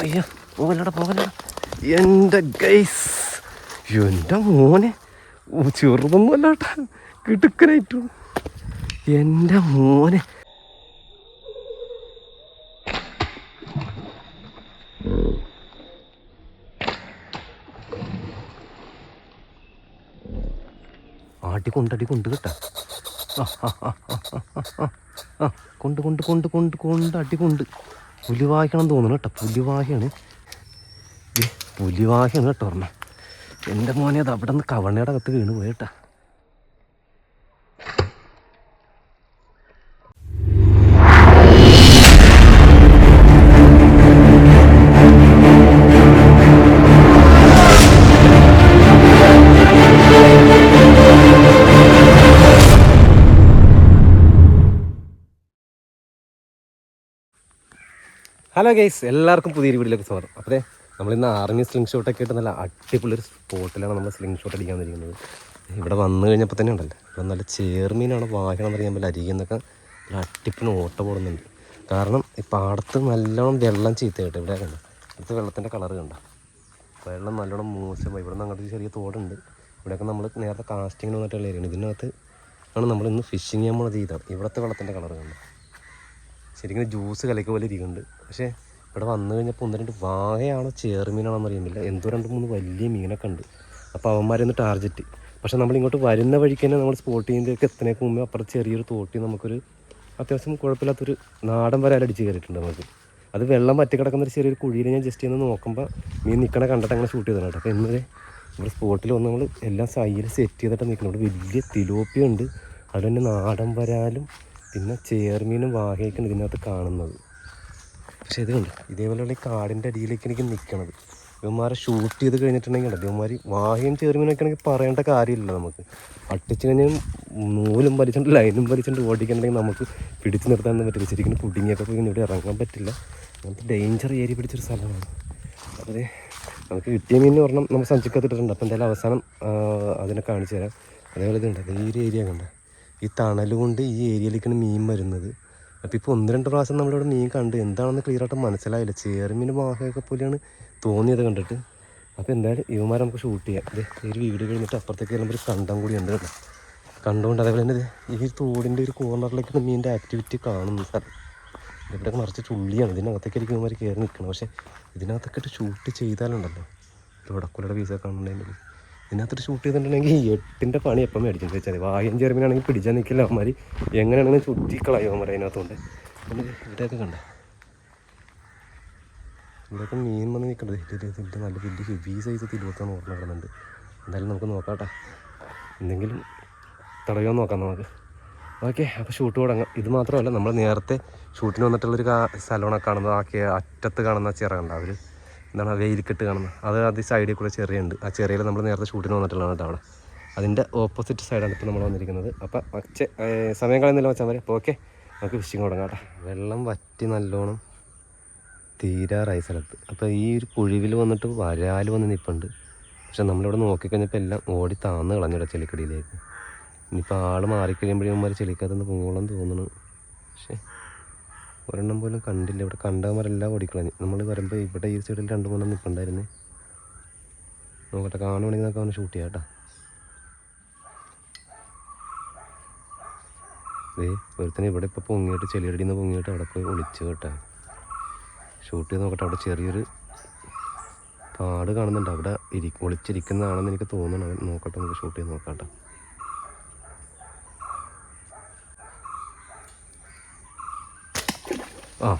അയ്യോ പോകല്ലട പോകല്ലട. എന്റെ ഗൈസ് എന്റെ മോനെ. ചെറുതൊന്നുമല്ല കേട്ടാ. കിടുക്കനായിട്ടു. എന്റെ മോനെ. ആട്ടി കൊണ്ടടി കൊണ്ട് കേട്ടാ. ആ, കൊണ്ട് കൊണ്ട് കൊണ്ട് കൊണ്ട് കൊണ്ട് അടി കൊണ്ട്. പുലിവാഹിക്കണം തോന്നുന്നു കേട്ടോ. പുലിവാഹിയാണ്. പുലിവാഹിയാണ് കേട്ടോ പറഞ്ഞ എന്റെ മോനെ അത് അവിടെ നിന്ന് കവണയുടെ അകത്ത് വീണ് പോയി ഹലോ ഗൈസ് എല്ലാവർക്കും പുതിയൊരു വീട്ടിലേക്ക് സ്വാഗതം. അപ്പോൾ നമ്മളിന്ന് ആർമി സ്ലിംഗ് ഷോട്ടൊക്കെ ആയിട്ട് നല്ല അടിപൊളി ഒരു സ്പോട്ടിലാണ് നമ്മൾ സ്ലിംഗ് ഷോട്ട് അടിക്കാൻ വന്നിരിക്കുന്നത്. ഇവിടെ വന്നു കഴിഞ്ഞപ്പോൾ തന്നെ ഉണ്ടല്ലോ. ഇവിടെ നല്ല ചേർമീനാണ് വാഹനം എന്ന് പറയുമ്പോൾ അരികിൽ നിന്നൊക്കെ നല്ല അട്ടിപ്പിന് ഓട്ട പോടുന്നുണ്ട് കാരണം ഈ പാടത്ത് നല്ലോണം വെള്ളം ചീത്ത കേട്ടോ ഇവിടെ കണ്ട? ഇവിടുത്തെ വെള്ളത്തിന്റെ കളർ കണ്ട? വെള്ളം നല്ലോണം മോശമായി. ഇവിടെ നിന്ന് അങ്ങോട്ട് ചെറിയ തോടുണ്ട്. ഇവിടെയൊക്കെ നമ്മൾ നേരത്തെ കാസ്റ്റിങ്ങിന് വന്നിട്ടുള്ള ഏരിയയാണ് ഇതിനകത്ത് ആണ് നമ്മൾ ഇന്ന് ഫിഷിങ് ചെയ്യാൻ പോണത്. ഇതാണ്. ഇവിടുത്തെ വെള്ളത്തിന്റെ കളർ കണ്ട? ശരിക്കും ജ്യൂസ് കലക്ക് പോലെ ഇരിക്കുന്നുണ്ട്. പക്ഷേ ഇവിടെ വന്നു കഴിഞ്ഞപ്പോൾ ഒന്ന് രണ്ട് വാഹയാണോ ചേർമീനാണോ അറിയുന്നില്ല. എന്തോ രണ്ട് മൂന്ന് വലിയ മീനൊക്കെ ഉണ്ട്. അപ്പോൾ അവന്മാരൊന്ന് ടാർജറ്റ് പക്ഷേ നമ്മൾ ഇങ്ങോട്ട് വരുന്ന വഴിക്ക് തന്നെ നമ്മൾ സ്പോട്ട് ചെയ്യുന്നതൊക്കെ എത്തണേക്ക് മുമ്പേ അപ്പുറത്ത് ചെറിയൊരു തോട്ടി നമുക്കൊരു അത്യാവശ്യം കുഴപ്പമില്ലാത്തൊരു നാടൻ വരാൽ അടിച്ച് കയറിയിട്ടുണ്ട് നമുക്ക്. അത് വെള്ളം പറ്റി കിടക്കുന്ന ഒരു ചെറിയൊരു കുഴിയിൽ ഞാൻ ജസ്റ്റ് ഒന്ന് നോക്കുമ്പോൾ മീൻ നിൽക്കണ കണ്ടിട്ട് അങ്ങനെ ഷൂട്ട് ചെയ്തതാണ് കേട്ടോ. അപ്പോൾ ഇന്നലെ ഇവിടെ സ്പോട്ടിൽ വന്ന് നമ്മൾ എല്ലാം സൈഡിൽ സെറ്റ് ചെയ്തിട്ട് നിൽക്കുന്നുണ്ട്. വലിയ തിലോപ്പിയുണ്ട് അതുതന്നെ അത് തന്നെ നാടൻ വരാലും പിന്നെ ചേർമീനും വാഹയൊക്കെയാണ് ഇതിനകത്ത് കാണുന്നത്. പക്ഷേ ഇത് കണ്ടു? ഇതേപോലെയുള്ള ഈ കാടിന്റെ അടിയിലേക്ക് എനിക്ക് നിൽക്കണത് ഇവന്മാരെ ഷൂട്ട് ചെയ്ത് കഴിഞ്ഞിട്ടുണ്ടെങ്കിൽ ഉണ്ടല്ലോ ഇവന്മാർ വാഹയും ചേർമീനൊക്കെ ആണെങ്കിൽ പറയേണ്ട കാര്യമില്ല നമുക്ക്. അട്ടിച്ച് കഴിഞ്ഞാൽ നൂലും വലിച്ചിട്ട് ലൈനും വലിച്ചിട്ട് ഓടിക്കണമെങ്കിൽ നമുക്ക് പിടിച്ചു നിർത്താനൊന്നും പറ്റില്ല. ശരിക്കും പുടിങ്ങിയൊക്കെ പോയി ഇവിടെ ഇറങ്ങാൻ പറ്റില്ല. അങ്ങനത്തെ ഡേഞ്ചർ ഏരിയ പിടിച്ചൊരു സ്ഥലമാണ്. അതെ നമുക്ക് കിട്ടിയ മീൻ പറഞ്ഞാൽ നമ്മൾ സഞ്ചിക്കത്തിട്ടുണ്ട് അപ്പോൾ എന്തായാലും അവസാനം അതിനെ കാണിച്ചു തരാം അതേപോലെ ഇതുണ്ട്. ഈ ഒരു ഏരിയ കണ്ട? ഈ തണൽ കൊണ്ട് ഈ ഏരിയയിലേക്കാണ് മീൻ വരുന്നത്. അപ്പോൾ ഇപ്പോൾ ഒന്ന് രണ്ട് പ്രാവശ്യം നമ്മളിവിടെ മീൻ കണ്ട് എന്താണെന്ന് ക്ലിയർ ആയിട്ട് മനസ്സിലായില്ല. ചേർമീൻ മാഹയൊക്കെ പോലെയാണ് തോന്നിയത് കണ്ടിട്ട്. അപ്പോൾ എന്തായാലും ഇവന്മാരെ നമുക്ക് ഷൂട്ട് ചെയ്യാം. ഈ ഒരു വീട് കഴിഞ്ഞിട്ട് അപ്പുറത്തേക്ക് വരുമ്പോൾ ഒരു കണ്ടം കൂടി ഉണ്ട് കേട്ടോ. കണ്ടുകൊണ്ട് അതേപോലെ തന്നെ ഈ തോടിന്റെ ഒരു കോർണറിലേക്കാണ് മീനിന്റെ ആക്ടിവിറ്റി കാണുന്നത് സ്ഥലം ഇവിടെ നിറച്ച് ചുള്ളിയാണ്. ഇതിനകത്തേക്ക് ഇവന്മാർ കയറി നിൽക്കണം പക്ഷേ ഇതിനകത്തൊക്കെ ഷൂട്ട് ചെയ്താലുണ്ടല്ലോ. ഇവിടെ കൂടെ പീസൊക്കെ കാണുന്നുണ്ടെങ്കിൽ. ഇതിനകത്തിട്ട് ഷൂട്ട് ചെയ്തിട്ടുണ്ടെങ്കിൽ എട്ടിന്റെ പണി എപ്പം മേടിക്കും? വെച്ചാൽ വായം ചെറുമിനാണെങ്കിൽ പിടിച്ചാൽ നിൽക്കില്ല അവന്മാർ എങ്ങനെയാണെങ്കിലും ചുറ്റിക്കളയും അവന്മാർ അതിനകത്തുകൊണ്ട് ഇവിടെയൊക്കെ കണ്ടേ? ഇവിടെയൊക്കെ മീൻ വന്ന് നിൽക്കണ്ടത് ഇതിന്റെ നല്ല വലിയ ഹെവി സൈസ് തിരുവത്താണ് ഓർമ്മ കിടന്നുണ്ട്. എന്തായാലും നമുക്ക് നോക്കാട്ടെ. എന്തെങ്കിലും തടയോ നോക്കാം നമുക്ക്. ഓക്കെ അപ്പോൾ ഷൂട്ട് തുടങ്ങാം. ഇത് മാത്രമല്ല നമ്മൾ നേരത്തെ ഷൂട്ടിന് വന്നിട്ടുള്ളൊരു സ്ഥലമാണ് കാണുന്നത്. ആ അറ്റത്ത് കാണുന്ന ചിറ കണ്ട അവർ എന്താണ് വെയിലിക്കെട്ട് കാണുന്നത്? അത് അത് സൈഡിൽ കൂടെ ചെറിയുണ്ട്. ആ ചെറിയയിൽ നമ്മൾ നേരത്തെ ഷൂട്ടിന് വന്നിട്ടുള്ളതാണ് കേട്ടോ അവിടെ. അതിന്റെ ഓപ്പോസിറ്റ് സൈഡാണ് ഇപ്പോൾ നമ്മൾ വന്നിരിക്കുന്നത്. അപ്പോൾ അച്ഛ സമയം കളയുന്നില്ല മതി അപ്പോൾ ഓക്കെ നമുക്ക് ഫിഷിങ് തുടങ്ങാം കേട്ടോ. വെള്ളം വറ്റി നല്ലോണം തീരാറായി സ്ഥലത്ത് അപ്പോൾ ഈ ഒരു കുഴിവിൽ വന്നിട്ട് വരാൽ വന്ന് നിൽപ്പുണ്ട് പക്ഷെ നമ്മളിവിടെ നോക്കിക്കഴിഞ്ഞപ്പോൾ എല്ലാം ഓടി താന്ന് കളഞ്ഞിട ചെളിക്കടിയിലേക്ക്. ഇനിയിപ്പോൾ ആൾ മാറിക്കഴിയുമ്പോഴേ ഇവന്മാർ ചെളിക്കകത്തുനിന്ന് പൊങ്ങോളം തോന്നുന്നു. പക്ഷേ ഒരെണ്ണം പോലും കണ്ടില്ല. ഇവിടെ കണ്ടവന്മാരെല്ലാം ഓടിക്കളഞ്ഞു. നമ്മൾ വരുമ്പോൾ ഇവിടെ ഈ സൈഡിൽ രണ്ട് മൂന്നെണ്ണം നിൽപ്പുണ്ടായിരുന്നു നോക്കട്ടെ കാണുവാണെങ്കിൽ നമുക്ക് അവനെ ഷൂട്ട് ചെയ്യാം കേട്ടോ. ദേ ഒരുത്തനെ ഇവിടെ ഇപ്പോൾ പൊങ്ങിയിട്ട് ചെളിയടിയിൽ നിന്ന് പൊങ്ങിയിട്ട് അവിടെ പോയി ഒളിച്ചു കേട്ടോ. ഷൂട്ട് ചെയ്ത് നോക്കട്ടെ അവിടെ ചെറിയൊരു പാട് കാണുന്നുണ്ട്. അവിടെ ഇരി ഒളിച്ചിരിക്കുന്നതാണെന്ന് എനിക്ക് തോന്നുന്നു നോക്കട്ടെ നമുക്ക് ഷൂട്ട് ചെയ്ത് നോക്കാം കേട്ടോ. ആ.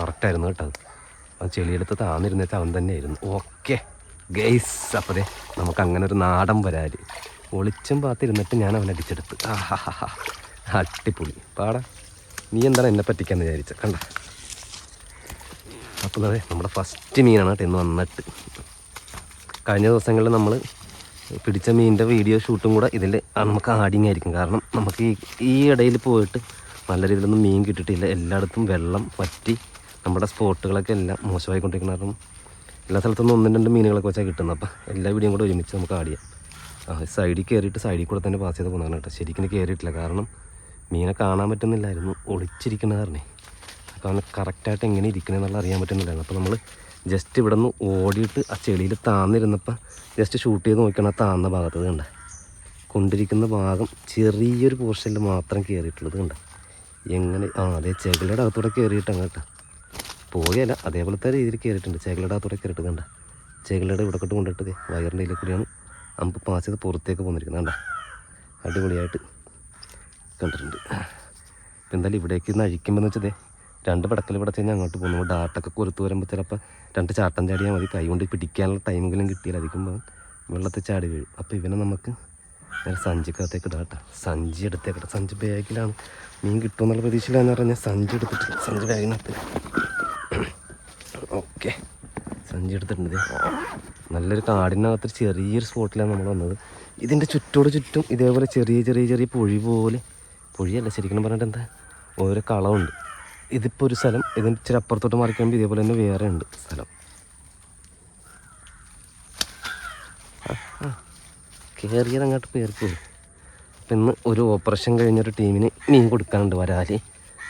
കറക്റ്റായിരുന്നു കേട്ടോ. അവൻ ചെളിയെടുത്ത് താന്നിരുന്നിട്ട് അവൻ തന്നെയായിരുന്നു ഓക്കെ ഗെയ്സ് അപ്പതേ നമുക്ക് അങ്ങനെ ഒരു നാടൻ വരാൽ ഒളിച്ചും പാത്തിരുന്നിട്ട് ഞാൻ അവനെ അടിച്ചെടുത്ത്. ആഹാ അട്ടിപ്പൊളി പാടാ. നീ എന്താണ് എന്നെ പറ്റിക്കാന്ന് വിചാരിച്ച. കണ്ട? അതെ നമ്മുടെ ഫസ്റ്റ് മീനാണ് കേട്ടോ ഇന്ന് വന്നിട്ട്. കഴിഞ്ഞ ദിവസങ്ങളിൽ നമ്മൾ പിടിച്ച മീനിന്റെ വീഡിയോ ഷൂട്ടും കൂടെ ഇതിൽ നമുക്ക് ആഡിങ് ആയിരിക്കും. കാരണം നമുക്ക് ഈ ഈ ഇടയിൽ പോയിട്ട് നല്ല രീതിയിലൊന്നും മീൻ കിട്ടിയിട്ടില്ല. എല്ലായിടത്തും വെള്ളം പറ്റി നമ്മുടെ സ്പോട്ടുകളൊക്കെ എല്ലാം മോശമായിക്കൊണ്ടിരിക്കുന്ന കാരണം എല്ലാ സ്ഥലത്തുനിന്നും ഒന്നും രണ്ട് മീനുകളൊക്കെ വെച്ചാൽ കിട്ടുന്നത്. അപ്പം എല്ലാ വീഡിയോയും കൂടെ ഒരുമിച്ച് നമുക്ക് ആഡ് ചെയ്യാം. ആ സൈഡിൽ കയറിയിട്ട് സൈഡിൽ കൂടെ തന്നെ പാസ് ചെയ്ത് പോകുന്നതാണ് കേട്ടോ. ശരിക്കും കയറിയിട്ടില്ല കാരണം മീനെ കാണാൻ പറ്റുന്നില്ലായിരുന്നു. ഒളിച്ചിരിക്കുന്ന കാരണേ. അവന് കറക്റ്റായിട്ട് എങ്ങനെ ഇരിക്കണമെന്നുള്ള അറിയാൻ പറ്റുന്നില്ലായിരുന്നു. അപ്പോൾ നമ്മൾ ജസ്റ്റ് ഇവിടെ നിന്ന് ഓടിയിട്ട് ആ ചെളിയിൽ താന്നിരുന്നപ്പോൾ ജസ്റ്റ് ഷൂട്ട് ചെയ്ത് നോക്കിയാണ് ആ താന്ന ഭാഗത്തത് കണ്ട. കൊണ്ടിരിക്കുന്ന ഭാഗം ചെറിയൊരു പോർഷനിൽ മാത്രം കയറിയിട്ടുള്ളത് കണ്ട. എങ്ങനെ? ആ അതെ ചെകിലയുടെ അകത്തൂടെ കയറിയിട്ടാണ് കേട്ടോ. പോയല്ല അതേപോലത്തെ രീതിയിൽ കയറിയിട്ടുണ്ട് ചെകിലയുടെ അകത്തൂടെ കയറിയിട്ട് കണ്ട. ചെകിലയുടെ ഇവിടെ കൊണ്ട് കൊണ്ടിട്ട് വയറിന്റെ ഇതിൽ കൂടിയാണ് നമുക്ക് പാസ് ചെയ്ത് പുറത്തേക്ക് പോന്നിരിക്കുന്നത് കണ്ട. അടിപൊളിയായിട്ട് കണ്ടിട്ടുണ്ട്. എന്തായാലും ഇവിടേക്ക് ഇന്ന് അഴിക്കുമ്പോൾ എന്ന് വെച്ചതേ രണ്ട് പടക്കൽ പടച്ച് കഴിഞ്ഞാൽ അങ്ങോട്ട് പോകുന്നു. ഡാട്ടൊക്കെ കൊരുത്ത് വരുമ്പോൾ ചിലപ്പോൾ രണ്ട് ചാട്ടം ചാടിയാൽ മതി. കൈ കൊണ്ട് പിടിക്കാനുള്ള ടൈമെങ്കിലും കിട്ടിയാൽ അധികം വെള്ളത്തിൽ ചാടി വീഴും. അപ്പോൾ ഇവനെ നമുക്ക് നേരെ സഞ്ചിക്കകത്തേക്ക് ഇടാം സഞ്ചി എടുത്തേക്കട്ടെ സഞ്ചി ബാഗിലാണ് മീൻ കിട്ടുമെന്നുള്ള പ്രതീക്ഷയിലാന്ന് പറഞ്ഞാൽ സഞ്ചി എടുത്തിട്ട് സഞ്ചി ബാഗിനകത്ത് ഓക്കെ സഞ്ചി എടുത്തിട്ടുണ്ട്. നല്ലൊരു കാടിനകത്ത് ചെറിയൊരു സ്പോട്ടിലാണ് നമ്മൾ വന്നത്. ഇതിന്റെ ചുറ്റോട് ചുറ്റും ഇതേപോലെ ചെറിയ ചെറിയ ചെറിയ പൊഴി പോലെ പൊഴിയല്ല ശരിക്കും പറഞ്ഞിട്ട് എന്താ? ഓരോ കളമുണ്ട് ഇതിപ്പോൾ ഒരു സ്ഥലം. ഇതിന് ഇച്ചിരി അപ്പുറത്തോട്ട് മറിക്കുമ്പോൾ ഇതേപോലെ തന്നെ വേറെ ഉണ്ട് സ്ഥലം. കയറിയത് അങ്ങോട്ട് കയറിപ്പോയി അപ്പം ഇന്ന് ഒരു ഓപ്പറേഷൻ കഴിഞ്ഞൊരു ടീമിന് മീൻ കൊടുക്കാനുണ്ട് വരാൽ.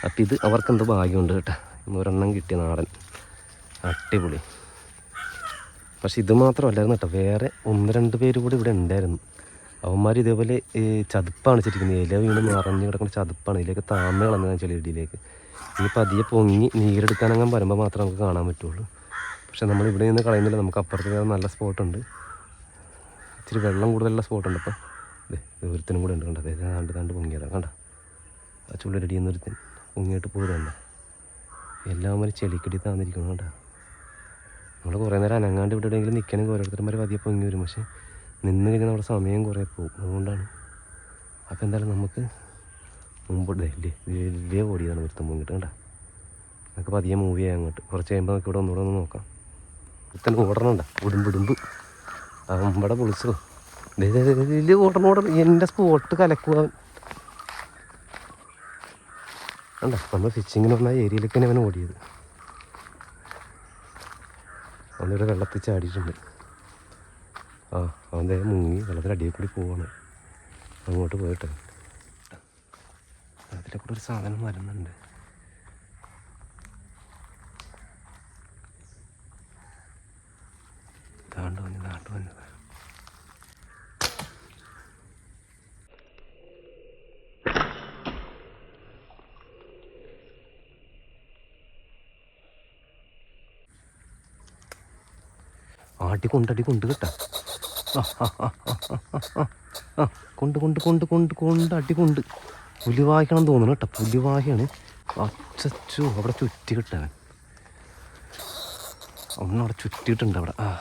അപ്പം ഇത് അവർക്ക് എന്തോ ഭാഗ്യമുണ്ട് കേട്ടോ. ഇന്ന് ഒരെണ്ണം കിട്ടിയ നാടൻ. അടിപൊളി. പക്ഷെ ഇത് മാത്രമല്ലായിരുന്നു കേട്ടോ. വേറെ ഒന്ന് രണ്ട് പേര് കൂടി ഇവിടെ ഉണ്ടായിരുന്നു. അവന്മാർ ഇതേപോലെ ചതുപ്പാണ് വെച്ചിരിക്കുന്നത്. ഇല വീണ് നിറഞ്ഞു കിടക്കുന്ന ചതുപ്പാണ്. ഇതിലേക്ക് താമ കളഞ്ഞാൽ ചെളിയടിയിലേക്ക്. ഇനി പതിയെ പൊങ്ങി നീരെടുക്കാനങ്ങനെ വരുമ്പോൾ മാത്രമേ നമുക്ക് കാണാൻ പറ്റുള്ളൂ. പക്ഷെ നമ്മൾ ഇവിടെ നിന്ന് കളയുന്നില്ല. നമുക്ക് അപ്പുറത്ത് വേറെ നല്ല സ്പോട്ടുണ്ട്. ഇച്ചിരി വെള്ളം കൂടുതലുള്ള സ്പോട്ടുണ്ട്. അപ്പം ഒരുത്തിനും കൂടെ ഉണ്ട് കണ്ട? അതായത് കണ്ട് കണ്ട് പൊങ്ങിയതാണ് കണ്ട? ആ ചുള്ളരടി എന്നൊരുത്തൻ പൊങ്ങിയിട്ട് പോയതണ്ട എല്ലാം ഒരു ചെളിക്കടി താന്നിരിക്കണം കണ്ട? നമ്മൾ കുറേ നേരം അനങ്ങാണ്ട് ഇവിടെ എവിടെയെങ്കിലും നിൽക്കണമെങ്കിൽ ഓരോരുത്തന്മാർ പതിയെ പൊങ്ങി വരും. പക്ഷേ നിന്ന് കഴിഞ്ഞാൽ നമ്മുടെ സമയം കുറേ പോകും. അതുകൊണ്ടാണ്. അപ്പോൾ എന്തായാലും നമുക്ക് മുമ്പോട്ട് വലിയ ഓടിയതാണ് ഒരുത്തം പൊങ്ങിട്ട് കണ്ട. നമുക്ക് പതിയെ മൂവ് ചെയ്യാം അങ്ങോട്ട്. കുറച്ച് കഴിയുമ്പോൾ നമുക്ക് ഇവിടെ ഒന്നുകൂടെ ഒന്ന് നോക്കാം. ഒരുത്തൻ ഓടണണ്ട? ഉടുമ്പിടുമ്പ് അമ്പടെ പൊളിച്ചു വലിയ ഓടണം എന്റെ സ്പോട്ട് കലക്കുക അല്ല നമ്മൾ ഫിഷിങ്ങിന് വന്ന തന്നെ അവൻ ഓടിയത്. അവനിവിടെ വെള്ളത്തിൽ ചാടിയിട്ടുണ്ട്. ആ അവന്റെ മുങ്ങി വെള്ളത്തിൽ അടിയിൽ കൂടി പോവാണ്. അങ്ങോട്ട് പോയിട്ട്. അതിലെ കൂടെ ഒരു സാധനം വരുന്നുണ്ട്. താണ്ട് വന്ന് താണ്ട് ആട്ടി കൊണ്ടടി കൊണ്ട് കേട്ടാ. കൊണ്ട് കൊണ്ട് കൊണ്ട് കൊണ്ട് കൊണ്ട് അടി കൊണ്ട്. പുലിവാഹിക്കണം തോന്നുന്നു കേട്ടോ. പുലിവാഹിയാണ്. അച്ചു അവിടെ ചുറ്റി കിട്ടാൻ അവിടെ ചുറ്റിയിട്ടുണ്ട് അവിടെ. ആ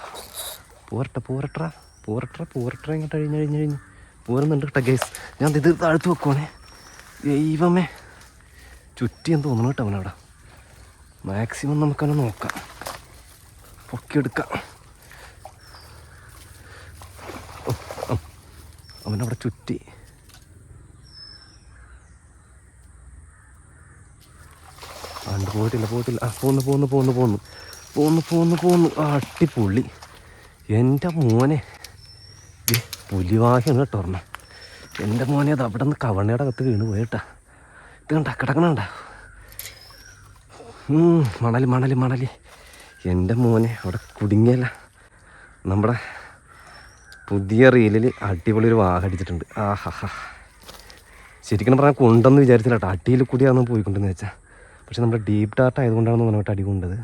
പോരട്ടെ പോരട്ട പോരട്ട പോരട്ട ഇങ്ങോട്ട് കഴിഞ്ഞ് കഴിഞ്ഞ് കഴിഞ്ഞ് പോരുന്നുണ്ട് കേട്ടോ ഗൈസ് ഞാൻ ഇത് താഴ്ത്ത് വെക്കുവാണേ. ദൈവമേ. ചുറ്റിയെന്ന് തോന്നുന്നു കേട്ടോ അവനവിടെ. മാക്സിമം നമുക്കവനെ നോക്കാം. പൊക്കിയെടുക്കാം. അവനവിടെ ചുറ്റി. ആണ്ട് പോയിട്ടില്ല പോയിട്ടില്ല. ആ പോന്നു പോന്നു പോന്നു പോന്ന്. പോന്ന് പോന്ന് പോന്ന്. ആ അട്ടിപ്പുള്ളി എന്റെ മോനെ. പുലിവാഹിയാണ് കേട്ടോ ഒരെണ്ണം. എന്റെ മോനെ അത് അവിടെ നിന്ന് കവണയുടെ അകത്ത് വീണ് പോയിട്ടാ. ഇത് കണ്ട കിടക്കണണ്ട? മണൽ മണൽ മണൽ. എന്റെ മോനെ അവിടെ കുടുങ്ങിയല്ല. നമ്മുടെ പുതിയ റീലിൽ അടിപൊളി ഒരു വാഹ അടിച്ചിട്ടുണ്ട്. ആഹാ ശരിക്കും പറഞ്ഞാൽ കൊണ്ടെന്ന് വിചാരിച്ചില്ല കേട്ടോ. അടിയിൽ കൂടിയാണ് പോയിക്കൊണ്ടെന്ന് വെച്ചാൽ പക്ഷെ നമ്മുടെ ഡീപ് ഡാർട്ട് ആയതുകൊണ്ടാണ് നന്നായിട്ട് അടി കൊണ്ടത്.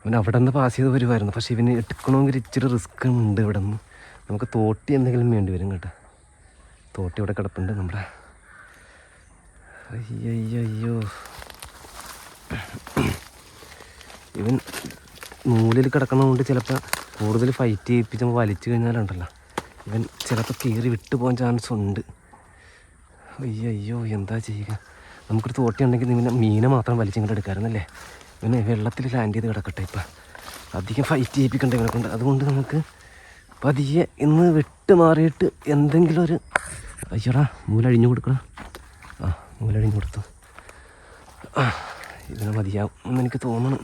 അവൻ അവിടെ നിന്ന് പാസ് ചെയ്ത് വരുമായിരുന്നു പക്ഷെ ഇവന് എടുക്കണമെങ്കിൽ ഇച്ചിരി റിസ്ക് ഉണ്ട് ഇവിടെ നിന്ന് നമുക്ക് തോട്ടി എന്തെങ്കിലും വേണ്ടി വരും കേട്ടോ. തോട്ടി ഇവിടെ കിടപ്പുണ്ട് നമ്മുടെ. അയ്യോ ഇവൻ നൂലിൽ കിടക്കുന്നതുകൊണ്ട് ചിലപ്പോൾ കൂടുതൽ ഫൈറ്റ് ചെയ്യിപ്പിച്ച് നമ്മൾ വലിച്ചു കഴിഞ്ഞാലുണ്ടല്ലോ. ഇവൻ ചിലപ്പോൾ കീറി വിട്ടു പോകാൻ ചാൻസ് ഉണ്ട്. അയ്യോ അയ്യോ എന്താ ചെയ്യുക? നമുക്കൊരു തോട്ടി ഉണ്ടെങ്കിൽ ഇവനെ മീനെ മാത്രം വലിച്ചിങ്ങോട്ട് എടുക്കാമായിരുന്നല്ലേ ഇവനെ വെള്ളത്തിൽ ലാൻഡ് ചെയ്ത് കിടക്കട്ടെ ഇപ്പം. അധികം ഫൈറ്റ് ചെയ്യിപ്പിക്കണ്ട ഇവനെ കൊണ്ട്. അതുകൊണ്ട് നമുക്ക് പതിയെ ഇന്ന് വിട്ട് മാറിയിട്ട് എന്തെങ്കിലും ഒരു അയ്യോടാ മൂലഴിഞ്ഞു കൊടുക്കണം ആ മൂലഴിഞ്ഞു കൊടുത്തു. ആ ഇതിന് മതിയാവും എന്ന് എനിക്ക് തോന്നണം.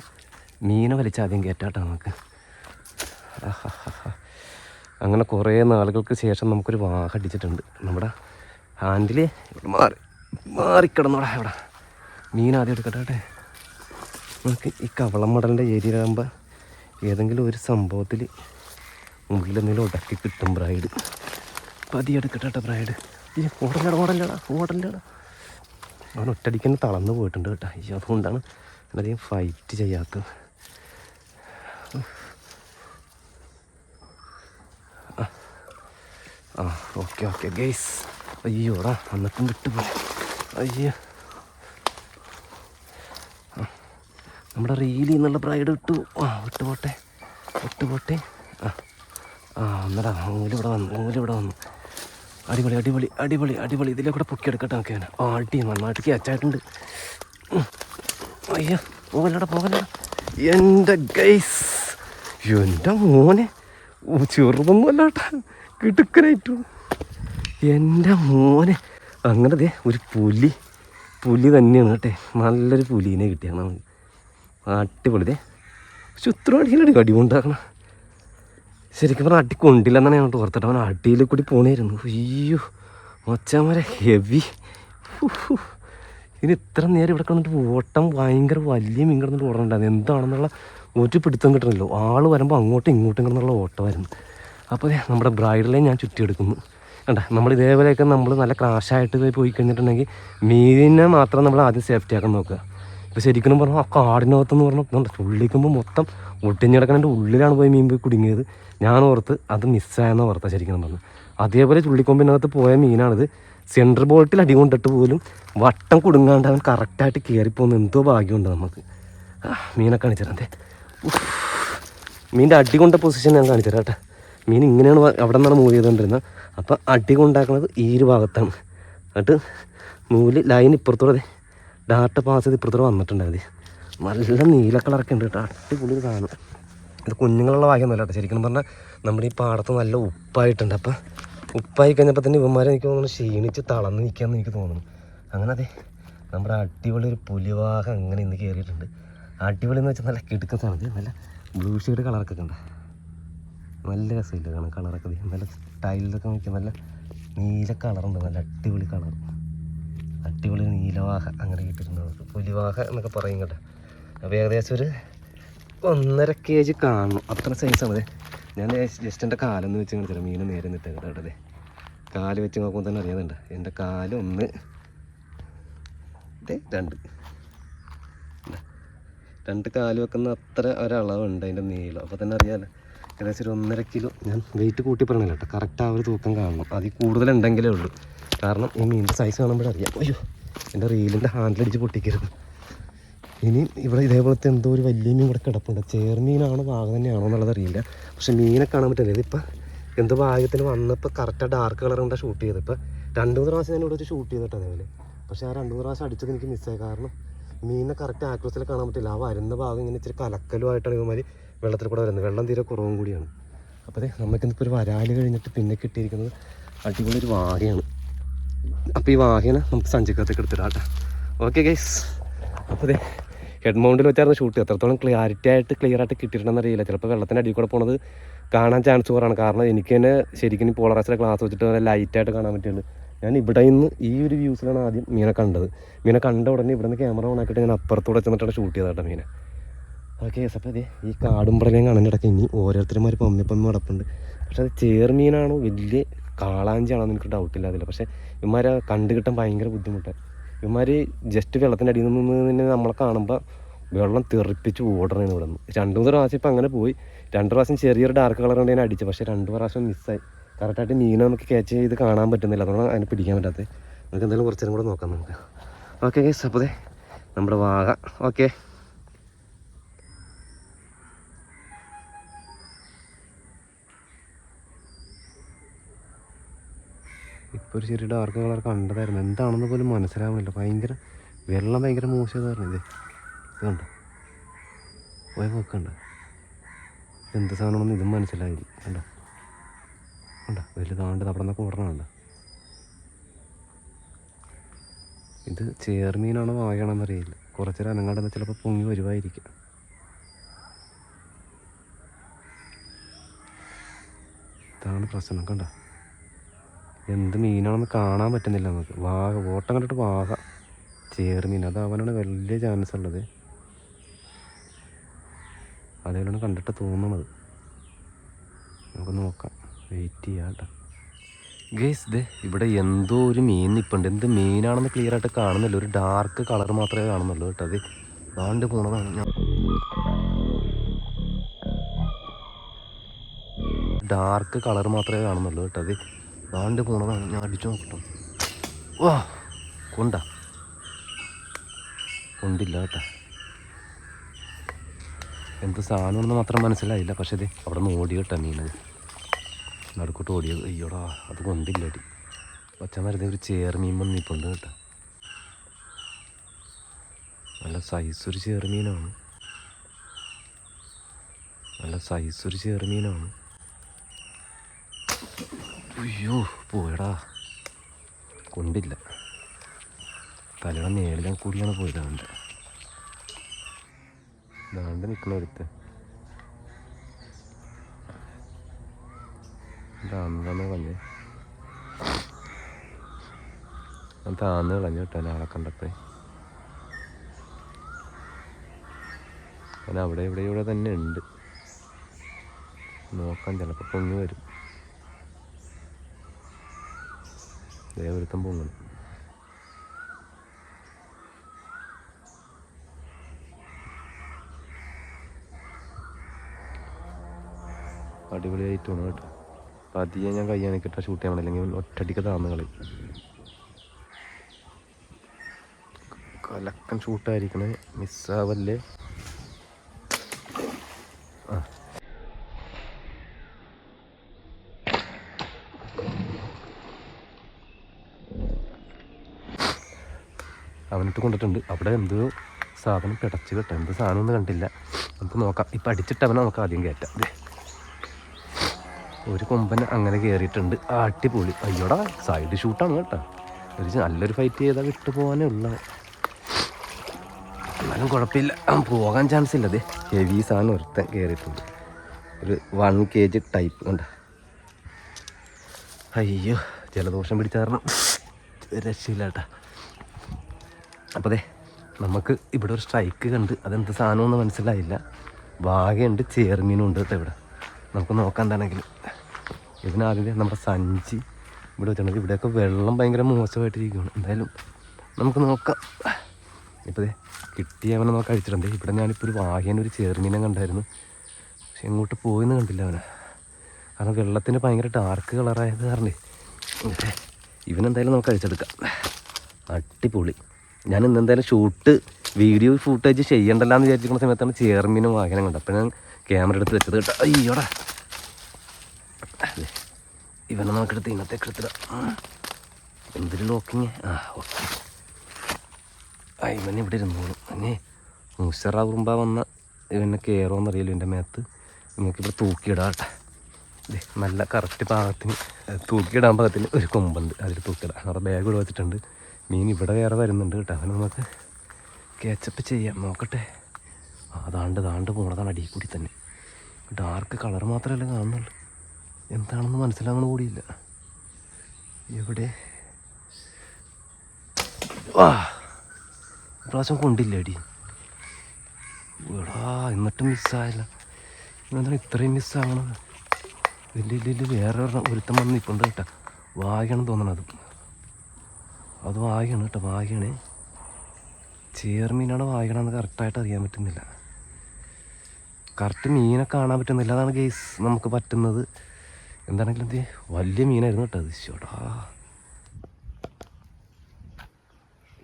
മീനെ വലിച്ചാദ്യം കയറ്റാട്ടോ നമുക്ക്. അങ്ങനെ കുറേ നാളുകൾക്ക് ശേഷം നമുക്കൊരു വാഹ അടിച്ചിട്ടുണ്ട് നമ്മുടെ ഹാൻഡിൽ മാറി. മാറിക്കിടന്നോടാ എവിടെ? മീൻ ആദ്യം എടുക്കട്ടെ നമുക്ക് ഈ കവളം മടലിന്റെ ഏരിയയിലാകുമ്പോൾ ഏതെങ്കിലും ഒരു സംഭവത്തിൽ ഉള്ളിൽ എന്തെങ്കിലും ഉടക്കി കിട്ടും ബ്രൈഡ്. പതി എടുക്കട്ടെ ബ്രൈഡ്. ഈ ഓടല്ലട ഓടല്ലട ഓടല്ലട അവൻ ഒറ്റടിക്കന്നെ തളർന്നു പോയിട്ടുണ്ട് കേട്ടോ. അയ്യോ അതുകൊണ്ടാണ് അധികം ഫൈറ്റ് ചെയ്യാത്തത്. ആ ഓക്കെ ഓക്കെ ഗെയ്സ് അയ്യോടാ അന്നത്തും വിട്ടുപോയി. അയ്യോ. നമ്മുടെ റീലിൽ നിന്നുള്ള ബ്രൈഡ് വിട്ടു. ആ വിട്ടുപോട്ടെ വിട്ടുപോട്ടെ ആ ആ ഒന്നടാ മൂലിവിടെ വന്നു മൂലിവിടെ വന്നു. അടിപൊളി അടിപൊളി അടിപൊളി അടിപൊളി. ഇതിലെ കൂടെ പൊക്കിയെടുക്കട്ടെ നമുക്ക് അവനെ. ആ അടി നന്നായിട്ട് ക്യാച്ചായിട്ടുണ്ട്. അയ്യോ പോകല്ലടാ പോകല്ലടാ. എന്റെ ഗൈസ് എന്റെ മോനെ. ചെറുതൊന്നുമല്ലാട്ടാ കിടുക്കനായിട്ടു. എന്റെ മോനെ. അങ്ങനെ ഒരു പുലി. പുലി തന്നെയാണ് കേട്ടെ. നല്ലൊരു പുലീനെ കിട്ടിയാണ് നമുക്ക് അടിപൊളി ദേ. പക്ഷെ ഉത്തരം അടിയിലടി അടി കൊണ്ടാക്കണം ശരിക്കും പറഞ്ഞാൽ അടി കൊണ്ടില്ലെന്നാണ് ഞാൻ ഓർത്തിട്ട് അവൻ അടിയിൽ കൂടി പോണേരുന്നു അയ്യോ ഒച്ചാമരെ ഹെവി. ഇനി ഇത്ര നേരം ഇവിടെ കിടന്നിട്ട് ഓട്ടം ഭയങ്കര വലിയ മീൻ കിടന്നിട്ട് ഓടണ്ടായിരുന്നു എന്താണെന്നുള്ള ഒരു പിടുത്തം കിട്ടണമല്ലോ ആൾ വരുമ്പോൾ അങ്ങോട്ടും ഇങ്ങോട്ടും കിടന്നുള്ള ഓട്ടമായിരുന്നു. അപ്പോൾ നമ്മുടെ ബ്രൈഡലെ ഞാൻ ചുറ്റിയെടുക്കുന്നു. കണ്ട നമ്മൾ ഇതേപോലെയൊക്കെ നമ്മൾ നല്ല ക്രാഷായിട്ട് പോയി കഴിഞ്ഞിട്ടുണ്ടെങ്കിൽ മീനിനെ മാത്രം നമ്മൾ ആദ്യം സേഫ്റ്റി ആക്കാൻ നോക്കുക. ഇപ്പോൾ ശരിക്കും പറഞ്ഞാൽ ആ കാടിനകത്തെന്ന് പറഞ്ഞാൽ ഉള്ളിക്കുമ്പോൾ മൊത്തം ഒട്ടിഞ്ഞിടക്കണന്റെ ഉള്ളിലാണ് പോയി മീൻ പോയി കുടുങ്ങിയത്. ഞാൻ ഓർത്ത് അത് മിസ്സായെന്ന് ഓർത്ത ശരിക്കും പറഞ്ഞു അതേപോലെ ചുള്ളിക്കൊമ്പിനകത്ത് പോയ മീനാണിത്. സെൻട്രൽ ബോട്ടിൽ അടി കൊണ്ടിട്ട് പോലും വട്ടം കുടുങ്ങാണ്ട് അവൻ കറക്റ്റായിട്ട് കയറിപ്പോകുന്ന എന്തോ ഭാഗ്യമുണ്ട് നമുക്ക്. മീനൊക്കെ കാണിച്ചു തരാം അതെ മീന്റെ അടി കൊണ്ട പൊസിഷൻ ഞാൻ കാണിച്ചു തരാം കേട്ടോ. മീൻ ഇങ്ങനെയാണ് അവിടെ നിന്നാണ് മൂവ് ചെയ്തുകൊണ്ടിരുന്നത് അപ്പോൾ അടി കൊണ്ടാക്കുന്നത് ഈ ഒരു ഭാഗത്താണ്. എന്നിട്ട് നൂൽ ലൈൻ ഇപ്പുറത്തൂടെ ഡാറ്റ പാസ് ചെയ്ത് ഇപ്പുറത്തൂടെ വന്നിട്ടുണ്ടായത് നല്ല നീല കളറൊക്കെ ഉണ്ട് കേട്ടോ. അടിപൊളി കാണും ഇത് കുഞ്ഞുങ്ങളുള്ള ഭാഗ്യമൊന്നുമല്ല കേട്ടോ. ശരിക്കും പറഞ്ഞാൽ നമ്മുടെ ഈ പാടത്ത് നല്ല ഉപ്പായിട്ടുണ്ട്. അപ്പം ഉപ്പായി കഴിഞ്ഞപ്പോൾ തന്നെ ഇവന്മാരെ എനിക്ക് തോന്നുന്നു ക്ഷീണിച്ച് തളർന്ന് നിൽക്കാമെന്ന് എനിക്ക് തോന്നുന്നു. അങ്ങനെ അതെ നമ്മുടെ അടിപൊളി ഒരു പുലിവാഹം അങ്ങനെ ഇന്ന് കയറിയിട്ടുണ്ട് അടിപൊളി എന്ന് വെച്ചാൽ നല്ല സാധനം. നല്ല ബ്ലൂ ഷെയ്ഡ് കളറൊക്കെ ഉണ്ട്. നല്ല രസമില്ല കാണാൻ. കളറൊക്കെ നല്ല ടൈലിലൊക്കെ നോക്കിയാൽ നല്ല നീല കളറുണ്ട്. നല്ല അടിപൊളി കളർ. അടിപൊളി നീലവാഹ അങ്ങനെ കിട്ടിയിട്ടുണ്ട് പുലിവാഹ എന്നൊക്കെ പറയും കേട്ടോ. അപ്പോൾ ഏകദേശം ഒരു ഒന്നര കെ ജി കാണണം അത്ര സൈസാണ് ഞാൻ ജസ്റ്റ് എന്റെ കാലൊന്ന് വെച്ച് കാണിച്ചാൽ മീൻ നേരെ നിൽക്കാൻ കേട്ടോ അതെ കാൽ വെച്ച് നോക്കുമ്പോൾ തന്നെ അറിയാതുണ്ട് എന്റെ കാൽ ഒന്ന് രണ്ട്. രണ്ട് കാൽ വെക്കുന്ന അത്ര ഒരളവുണ്ട് അതിന്റെ നീളം. അപ്പോൾ തന്നെ അറിയാമല്ലോ ഏകദേശം ഒരു ഒന്നര കിലോ. ഞാൻ വെയിറ്റ് കൂട്ടി പറഞ്ഞില്ല കേട്ടോ കറക്റ്റ് ആ ഒരു തൂക്കം കാണണം. അതിൽ കൂടുതലുണ്ടെങ്കിലേ ഉള്ളൂ. കാരണം ഈ മീനിന്റെ സൈസ് കാണുമ്പോഴറിയാം അയ്യോ എന്റെ റീലിന്റെ ഹാൻഡിലടിച്ച് പൊട്ടിക്കരുത്. ഇനി ഇവിടെ ഇതേപോലത്തെ എന്തോ ഒരു വലിയ മീൻ ഇവിടെ കിടപ്പുണ്ട്. ചേർമീനാണോ ഭാഗം തന്നെയാണോ എന്നുള്ളത് അറിയില്ല. പക്ഷെ മീനെ കാണാൻ പറ്റില്ല. ഇതിപ്പോൾ എന്തോ ഭാഗ്യത്തിന് വന്നപ്പോൾ കറക്റ്റ് ഡാർക്ക് കളർ കൊണ്ടാണ് ഷൂട്ട് ചെയ്തത്. ഇപ്പോൾ രണ്ട് മൂന്ന് പ്രാവശ്യം ഞാൻ ഇവിടെ വെച്ച് ഷൂട്ട് ചെയ്തിട്ട് അതേപോലെ പക്ഷേ ആ രണ്ട് മൂന്ന് പ്രാവശ്യം അടിച്ചത് എനിക്ക് മിസ്സായി കാരണം മീനിനെ കറക്റ്റ് ആക്രസിൽ കാണാൻ പറ്റില്ല. ആ വരുന്ന ഭാഗം ഇങ്ങനെ ഇച്ചിരി കലക്കലുമായിട്ടാണ് ഇവന്മാർ വെള്ളത്തിൽ കൂടെ വരുന്നത്. വെള്ളം തീരെ കുറവും കൂടിയാണ്. അപ്പോൾ അതെ നമുക്കിന്നിപ്പോൾ ഒരു വരാൽ കഴിഞ്ഞിട്ട് പിന്നെ കിട്ടിയിരിക്കുന്നത് അടിപൊളി ഒരു വാഹയാണ്. അപ്പോൾ ഈ വാഹന നമുക്ക് സഞ്ചിക്കകത്തേക്ക് എടുത്തിടാം കേട്ടോ. ഓക്കെ ഗൈസ് അപ്പോൾ അതെ ഹെഡ് മൗണ്ടിൽ വെച്ചായിരുന്നു ഷൂട്ട് എത്രത്തോളം ക്ലിയാരിറ്റി ആയിട്ട് ക്ലിയർ ആയിട്ട് കിട്ടിയിട്ടുണ്ടെന്ന് അറിയില്ല. ചിലപ്പോൾ വെള്ളത്തിന്റെ അടി കൂടെ പോണത് കാണാൻ ചാൻസ് കുറവാണ്. കാരണം എനിക്ക് തന്നെ ശരിക്കും പോളറസിലെ ഗ്ലാസ് വെച്ചിട്ട് നല്ല ലൈറ്റായിട്ട് കാണാൻ പറ്റുന്നുണ്ട് ഞാൻ ഇവിടെ നിന്ന് ഈ ഒരു വ്യൂസിലാണ് ആദ്യം മീനെ കണ്ടത്. മീനെ കണ്ട ഉടനെ ഇവിടെ നിന്ന് ക്യാമറ ഓൺ ആക്കിയിട്ട് ഞാൻ അപ്പുറത്തൂടെ ചെന്നിട്ടാണ് ഷൂട്ട് ചെയ്തേട്ടോ മീനെ. ഓക്കെ അപ്പോൾ അതെ ഈ കാടും പ്രളയം കാണാൻ ഇടയ്ക്ക് ഇനി ഓരോരുത്തരുമാർ പമ്മി പമ്മി കിടപ്പുണ്ട് പക്ഷെ അത് ചേർമീനാണോ വലിയ കാളാഞ്ചിയാണോ എന്ന് എനിക്ക് ഡൗട്ടില്ല അതിൽ പക്ഷേ ഇവന്മാരെ കണ്ടു കിട്ടാൻ ഭയങ്കര ബുദ്ധിമുട്ടാണ് ഇവന്മാർ ജസ്റ്റ് വെള്ളത്തിന്റെ അടിയിൽ നിന്ന് തന്നെ നമ്മളെ കാണുമ്പോൾ വെള്ളം തെറിപ്പിച്ച് ഓടണേന്ന് ഇവിടെ നിന്ന് രണ്ട് മൂന്ന് പ്രാവശ്യം ഇപ്പം അങ്ങനെ പോയി. രണ്ട് പ്രാവശ്യം ചെറിയൊരു ഡാർക്ക് കളർ കൊണ്ട് ഞാൻ അടിച്ചു. പക്ഷേ രണ്ട് പ്രാവശ്യം മിസ്സായി കറക്റ്റായിട്ട് മീനെ നമുക്ക് ക്യാച്ച് ചെയ്ത് കാണാൻ പറ്റുന്നില്ല. അതുകൊണ്ട് അതിനെ പിടിക്കാൻ പറ്റാത്തത്. നമുക്ക് എന്തായാലും കുറച്ചു നേരം കൂടെ നോക്കാം നമുക്ക്. ഓക്കെ ഗൈസ് അപ്പോൾ നമ്മുടെ വാഗ ഓക്കെ ഇപ്പോൾ ഒരു ചെറിയ ഡാർക്ക് കളർ കണ്ടതായിരുന്നു. എന്താണെന്ന് പോലും മനസ്സിലാവണില്ല ഭയങ്കര വെള്ളം ഭയങ്കര മോശമായിരുന്നു ഇത്. ഇതുണ്ട് കണ്ടോ? പോയ പോക്കണ്ട എന്ത് സാധനമാണെന്ന് ഇതും മനസ്സിലായില്ല. കണ്ടോ? കണ്ടോ? വലുതാണ്ട് അവിടെ നിന്നൊക്കെ ഓടണുണ്ടോ ഇത് ചേർമീനാണോ വായണമെന്നറിയില്ല കുറച്ചേരം അനങ്ങാണ്ടെന്ന് ചിലപ്പോൾ പൊങ്ങി വരുവായിരിക്കും. ഇതാണ് പ്രശ്നം. കണ്ടോ? എന്ത് മീനാണെന്ന് കാണാൻ പറ്റുന്നില്ല നമുക്ക്. വാഗ ഓട്ടം കണ്ടിട്ട് വാഗ. ചേർമീൻ മീൻ. അതാവാനാണ് വലിയ ചാൻസ് ഉള്ളത്. അതേപോലെയാണ് കണ്ടിട്ട് തോന്നുന്നത്. നമുക്ക് നോക്കാം. വെയിറ്റ് ചെയ്യാം കേട്ടോ ഗേസ് ദേ ഇവിടെ എന്തോ ഒരു മീൻ നിൽപ്പുണ്ട് എന്ത് മീനാണെന്ന് ക്ലിയർ ആയിട്ട് കാണുന്നില്ല. ഒരു ഡാർക്ക് കളർ മാത്രമേ കാണുന്നുള്ളൂ കേട്ടോ അത്. ദാണ്ട് പോണതാണ് ഞാൻ. ഡാർക്ക് കളർ മാത്രമേ കാണുന്നുള്ളൂ കേട്ടോ അത്. ദാണ്ട് പോണതാണ്. ഞാൻ അടിച്ചു നോക്കട്ടോ. വാ കൊണ്ട. കൊണ്ടില്ല കേട്ടോ. എന്ത് സാധനമാണെന്ന് മാത്രം മനസ്സിലായില്ല. പക്ഷേ ഇത് അവിടെ നിന്ന് ഓടി കേട്ടോ മീനത്. നടുക്കോട്ട് ഓടിയത്. അയ്യോടാ അത് കൊണ്ടില്ല അടി. പച്ച മരുന്ന് ഒരു ചേർമീൻ വന്നിപ്പുണ്ട് കേട്ടോ. നല്ല സൈസ് ഒരു ചേർമീനാണ് നല്ല സൈസ് ഒരു ചേർമീനാണ് അയ്യോ പോയടാ. കൊണ്ടില്ല. തലയുടെ നേളിലും കൂടിയാണ് പോയത് അവന്റെ. ദാണ്ട് നിൽക്കണ ഒരുത്ത്. താന്ന് കളഞ്ഞേ. ഞാൻ താന്ന് കളഞ്ഞു കേട്ടോ ഒരാളെ കണ്ടപ്പോ. അവിടെ ഇവിടെ ഇവിടെ തന്നെ ഉണ്ട്. നോക്കാൻ ചിലപ്പോൾ പൊങ്ങി വരും. ദേ ഒരുത്തം പൊങ്ങണം അടിപൊളിയായിട്ട് വേണം കേട്ടോ. പതിയെ ഞാൻ കയ്യാണിക്കിട്ട ഷൂട്ട് ചെയ്യാൻ അല്ലെങ്കിൽ ഒറ്റടിക്ക് താന്ന് കളി. കലക്കൻ ഷൂട്ടായിരിക്കണേ മിസ്സാവല്ലേ അവനിട്ട് കൊണ്ടിട്ടുണ്ട്. അവിടെ എന്തോ സാധനം പിടച്ച് കേട്ടോ. എന്ത് സാധനം ഒന്നും കണ്ടില്ല. നമുക്ക് നോക്കാം. ഇപ്പം അടിച്ചിട്ടവനെ നമുക്ക് ആദ്യം കയറ്റാം. അതെ ഒരു കൊമ്പൻ അങ്ങനെ കയറിയിട്ടുണ്ട് അടിപൊളി. അയ്യോടാ സൈഡ് ഷൂട്ടാണ് കേട്ടോ. ഒരു നല്ലൊരു ഫൈറ്റ് ചെയ്താൽ വിട്ടു പോകാനേ ഉള്ളത് എന്നാലും കുഴപ്പമില്ല. പോകാൻ ചാൻസ് ഇല്ല. അതെ ഹെവി സാധനം ഒരുത്തൻ കയറിയിട്ടുണ്ട് ഒരു വൺ കെ ജി ടൈപ്പ് കണ്ട? അയ്യോ ജലദോഷം പിടിച്ചാറണം രക്ഷയില്ല കേട്ടാ. അപ്പോൾ അതെ നമുക്ക് ഇവിടെ ഒരു സ്ട്രൈക്ക് കണ്ട് അതെന്ത് സാധനമൊന്നും മനസ്സിലായില്ല. വാഗയുണ്ട് ചേർമീനും ഉണ്ട് കേട്ടോ ഇവിടെ. നമുക്ക് നോക്കാൻ തന്നെങ്കിൽ ഇതിനാദ്യം നമ്മുടെ സഞ്ചി ഇവിടെ വെച്ചിട്ടുണ്ട്. ഇവിടെയൊക്കെ വെള്ളം ഭയങ്കര മോശമായിട്ടിരിക്കുകയാണ്. എന്തായാലും നമുക്ക് നോക്കാം. ഇപ്പോൾ കിട്ടിയവനെ നമുക്ക് അഴിച്ചിട്ടുണ്ട് ഇവിടെ ഞാനിപ്പോൾ ഒരു വാഹേനെ ഒരു ചേർമീനെ കണ്ടായിരുന്നു. പക്ഷെ എങ്ങോട്ട് പോയെന്ന് കണ്ടില്ല അവനെ. കാരണം വെള്ളത്തിന് ഭയങ്കര ഡാർക്ക് കളറായത് കാരണേ ഇവനെന്തായാലും നമുക്ക് കഴിച്ചെടുക്കാം അടിപൊളി. ഞാൻ ഇന്ന് എന്തായാലും ഷൂട്ട് വീഡിയോ ഫുട്ടേജ് ചെയ്യണ്ടല്ലോ എന്ന് വിചാരിച്ചിരിക്കുന്ന സമയത്താണ് ചേർമീനും വാഹനം കണ്ടത്. അപ്പോൾ ഞാൻ ക്യാമറ എടുത്ത് വെച്ചത് കേട്ടോ. അയ്യോടാ. ഇവനെ നമുക്കെടുത്ത് ഇന്നത്തേക്ക് എടുത്തിടാം എന്തൊരു ലോക്കിങ് ആ ഓക്കെ ആ ഇവനെ ഇവിടെ ഇരുന്നോളും. അന്നെ മുസറാകുമ്പ വന്ന ഇവനെ കയറുമെന്നറിയില്ല എന്റെ മേത്ത്. നമുക്കിവിടെ തൂക്കിയിടാട്ടെ നല്ല കറക്റ്റ് പാകത്തിന് തൂക്കി തൂക്കിയിടാൻ പാകത്തിന് ഒരു കൊമ്പുണ്ട്. അതിൽ തൂക്കിയിടാം. അവിടെ ബാഗ് ഇവിടെ വെച്ചിട്ടുണ്ട്. മീൻ ഇവിടെ വേറെ വരുന്നുണ്ട് കേട്ടോ. അവനെ നമുക്ക് കേച്ചപ്പ് ചെയ്യാം. നോക്കട്ടെ. അതാണ്ട് താണ്ട് പോണതാണ് അടിയിൽ കൂടി തന്നെ. ഡാർക്ക് കളർ മാത്രമല്ല കാണുന്നുള്ളൂ. എന്താണെന്ന് മനസ്സിലാകണ കൂടിയില്ല. എവിടെ? വാ. പ്രാവശ്യം കൊണ്ടില്ല അടി. എടാ എന്നിട്ടും മിസ്സായില്ല എന്താണ് ഇത്രയും മിസ്സാകണത് ഇല്ല ഇല്ല ഇല്ല വേറെ ഒരുത്തം വന്ന് നിൽപ്പുണ്ട് കേട്ടോ. തോന്നണം തോന്നണത്. അത് വായിക്കണം കേട്ടോ വാഗണേ ചേർമീനാണ് വായിക്കണമെന്ന് കറക്റ്റായിട്ട് അറിയാൻ പറ്റുന്നില്ല. കറക്റ്റ് മീനെ കാണാൻ പറ്റുന്നില്ല. അതാണ് ഗെയ്സ് നമുക്ക് പറ്റുന്നത്. എന്താണെങ്കിലും എന്ത് വലിയ മീനായിരുന്നു കേട്ടോ അത്. ചോടാ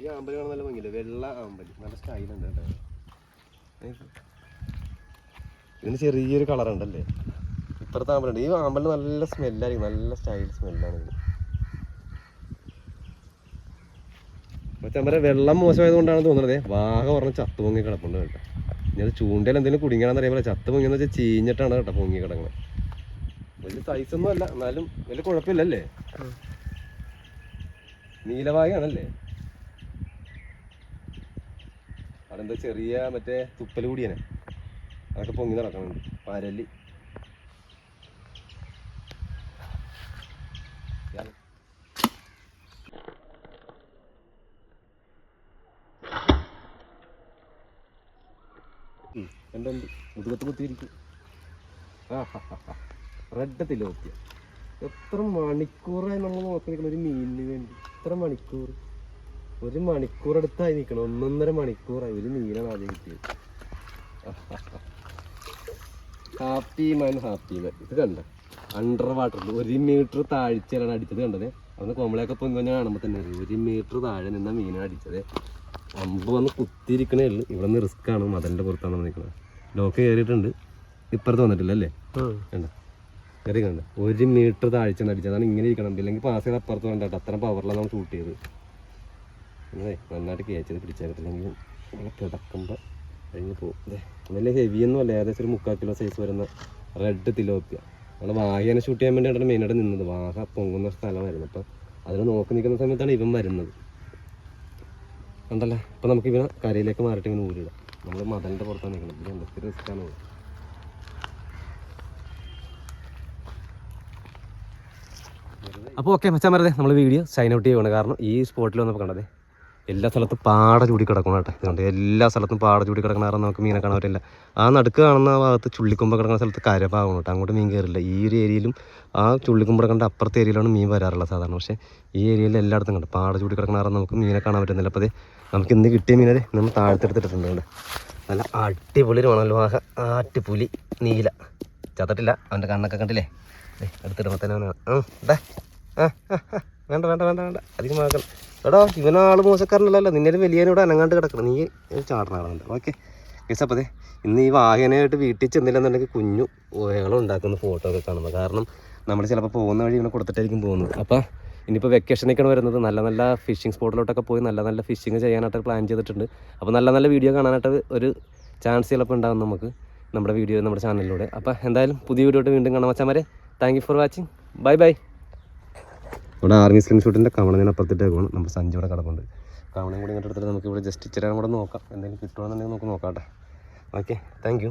ഈ കാണാൻ നല്ല ഭംഗിയില്ല വെള്ള ആമ്പലി. നല്ല സ്റ്റൈലുണ്ട് കേട്ടോ. ഇതിന് ചെറിയൊരു കളർ ഉണ്ടല്ലേ? ഇപ്പുറത്തെ ആമ്പലുണ്ട്. ഈ ആമ്പലിന് നല്ല സ്മെല്ലായിരിക്കും നല്ല സ്റ്റൈൽ സ്മെല്ലാണ് ഇതിന്. ചമ്മര വെള്ളം മോശമായത് കൊണ്ടാണ് തോന്നുന്നത് വാഹ പറഞ്ഞ ചത്ത് പൊങ്ങി കിടപ്പുണ്ട് കേട്ടോ. ഇനി അത് ചൂണ്ടയിൽ എന്തെങ്കിലും കുടുങ്ങിയാണെന്ന് അറിയാൻ പറ്റില്ല. ചത്ത് പൊങ്ങിയെന്ന് വെച്ചാൽ ചീഞ്ഞിട്ടാണ് കേട്ടോ പൊങ്ങി കിടക്കുന്നത്. വലിയ സൈസ് ഒന്നും അല്ല എന്നാലും വലിയ കുഴപ്പമില്ലല്ലേ? നീലവാഗയാണല്ലേ അവിടെ എന്താ ചെറിയ മറ്റേ തുപ്പൽ കൂടിയനെ. അതൊക്കെ പൊങ്ങി നടക്കുന്നുണ്ട് പരൽ. കണ്ടുണ്ട് മുതുകത്ത് കുത്തിയിരിക്കും. റെഡ് തിലോപ്പിയ എത്ര മണിക്കൂറായി നമ്മൾ നോക്കി നിൽക്കണം ഒരു മീനിന് വേണ്ടി. എത്ര മണിക്കൂർ ഒരു മണിക്കൂർ അടുത്തായി നിൽക്കണം ഒന്നൊന്നര മണിക്കൂറായി. ഒരു മീനാണ് ആദ്യം കിട്ടിയത്. ഹാപ്പി മാൻ ഹാപ്പി മാൻ ഇത് കണ്ട? അണ്ടർ വാട്ടറിൽ ഒരു മീറ്റർ താഴ്ചയിലാണ് അടിച്ചത് കണ്ടത്. അന്ന് കോമളയൊക്കെ പൊങ്ങി കാണുമ്പോൾ തന്നെ. ഒരു മീറ്റർ താഴെ നിന്ന മീനാണ് അടിച്ചത്. അമ്പ് വന്ന് കുത്തിയിരിക്കണേ ഉള്ളു. ഇവിടെ നിന്ന് റിസ്ക് ആണ്. മതലിന്റെ പുറത്താണ് നിൽക്കുന്നത് ലോക്ക് കയറിയിട്ടുണ്ട്. ഇപ്പുറത്ത് വന്നിട്ടില്ല അല്ലേ? വേണ്ട കയറി കണ്ട? ഒരു മീറ്റർ താഴ്ച അടിച്ചത് അതാണ് ഇങ്ങനെ ഇരിക്കണം. ഇല്ലെങ്കിൽ പാസ് ചെയ്ത് അപ്പുറത്ത് വേണ്ട അത്ര പവറിലാണ് നമ്മൾ ഷൂട്ട് ചെയ്തത്. അതെ നന്നായിട്ട് കയച്ചത് പിടിച്ചേക്കത്തില്ലെങ്കിൽ ഇങ്ങനെ കിടക്കുമ്പോൾ കഴിഞ്ഞ് പോകും. വലിയ ഹെവി ഒന്നും അല്ല. ഏകദേശം ഒരു മുക്കാൽ കിലോ സൈസ് വരുന്ന റെഡ് തിലോപ്പിയ. നമ്മൾ വാഹനെ ഷൂട്ട് ചെയ്യാൻ വേണ്ടിയാണ് മെയിനായിട്ട് നിന്നത്. വാഹ പൊങ്ങുന്ന സ്ഥലമായിരുന്നു. അപ്പം അതിന് നോക്കി നിൽക്കുന്ന സമയത്താണ് ഇവൻ വരുന്നത്. കണ്ടല്ലേ ഇപ്പം നമുക്ക് ഇവനെ കരയിലേക്ക് മാറിയിട്ട് ഇങ്ങനെ ഊരിടാം നമ്മൾ മതലിന്റെ പുറത്താണ് നിൽക്കുന്നത് ഇത് എന്തൊക്കെ റിസ്ക്കാണ് അപ്പോൾ ഓക്കെ മച്ചാൻ പറഞ്ഞത് നമ്മൾ വീഡിയോ സൈൻ ഔട്ട് ചെയ്യണം. കാരണം ഈ സ്പോട്ടിൽ വന്നപ്പോൾ കണ്ടത് എല്ലാ സ്ഥലത്തും പാട ചൂടി കിടക്കണം കേട്ടോ. ഇതുകൊണ്ട് എല്ലാ സ്ഥലത്തും പാട ചൂടി കിടക്കണ കാരണം നമുക്ക് മീനെ കാണാൻ പറ്റില്ല. ആ നടുക്ക് കാണുന്ന ഭാഗത്ത് ചുള്ളിക്കുമ്പ കിടക്കുന്ന സ്ഥലത്ത് കരഭാഗം കേട്ടോ. അങ്ങോട്ട് മീൻ കയറില്ല ഈ ഒരു ഏരിയയിലും ആ ചുള്ളിക്കുമ്പ കണ്ട അപ്പുറത്തെ ഏരിയയിലാണ് മീൻ വരാറുള്ളത് സാധാരണ. പക്ഷേ ഈ ഏരിയയിൽ എല്ലായിടത്തും കണ്ടു? പാട ചൂടി കിടക്കണ കാരണം നമുക്ക് മീനെ കാണാൻ പറ്റുന്നില്ല. അപ്പോൾ അതെ നമുക്ക് ഇന്ന് കിട്ടിയ മീനത് നമ്മൾ താഴ്ത്തെടുത്തിട്ടുണ്ട്. നല്ല അടിപൊളി ഒരു മണൽ പുലി ആറ്റുപുലി നീല. ചതട്ടില്ല അവന്റെ കണ്ണൊക്കെ കണ്ടില്ലേ? അടുത്തിടുമ്പോൾ തന്നെ അവനാണ്. വേണ്ട വേണ്ട വേണ്ട വേണ്ട. അധികം വാക്കണം എടോ ഇവനാൾ മോശക്കാരനല്ലല്ലോ. നിന്നെ വലിയനോട് അനങ്ങാണ്ട് കിടക്കണം. നീ ചാടണ ഓക്കെ. കേസപ്പതേ ഇന്ന് ഈ വാഹനമായിട്ട് വീട്ടിൽ ചെന്നില്ലെന്നുണ്ടെങ്കിൽ കുഞ്ഞു ഓയകളും ഉണ്ടാക്കുന്ന ഫോട്ടോ ഒക്കെ കാണുന്നത് കാരണം നമ്മൾ ചിലപ്പോൾ പോകുന്ന വഴി ഇങ്ങനെ കൊടുത്തിട്ടായിരിക്കും പോകുന്നത്. അപ്പോൾ ഇനിയിപ്പോൾ വെക്കേഷനൊക്കെയാണ് വരുന്നത്. നല്ല നല്ല ഫിഷിംഗ് സ്പോട്ടിലോട്ടൊക്കെ പോയി നല്ല നല്ല ഫിഷിങ് ചെയ്യാനായിട്ട് പ്ലാൻ ചെയ്തിട്ടുണ്ട്. അപ്പോൾ നല്ല നല്ല വീഡിയോ കാണാനായിട്ട് ഒരു ചാൻസ് ചിലപ്പോൾ ഉണ്ടാകും നമുക്ക് നമ്മുടെ വീഡിയോ നമ്മുടെ ചാനലിലൂടെ അപ്പോൾ എന്തായാലും പുതിയ വീഡിയോ വീണ്ടും കാണാം മതി thank for watching bye bye ഇവിടെ ആർമി സ്ലിം ഷൂട്ടിന്റെ കവണത്തിന് അപ്പുറത്തിട്ടേക്കാണ് നമ്മൾ സഞ്ചി ഇവിടെ കിടപ്പുണ്ട്. കവണയും കൂടി ഇങ്ങോട്ട് എടുത്തിട്ട് നമുക്ക് ഇവിടെ ജസ്റ്റ് ഇച്ചിരി കൂടെ നോക്കാം. എന്തെങ്കിലും കിട്ടുകയാണെന്നുണ്ടെങ്കിൽ നമുക്ക് നോക്കാം കേട്ടോ. Okay thank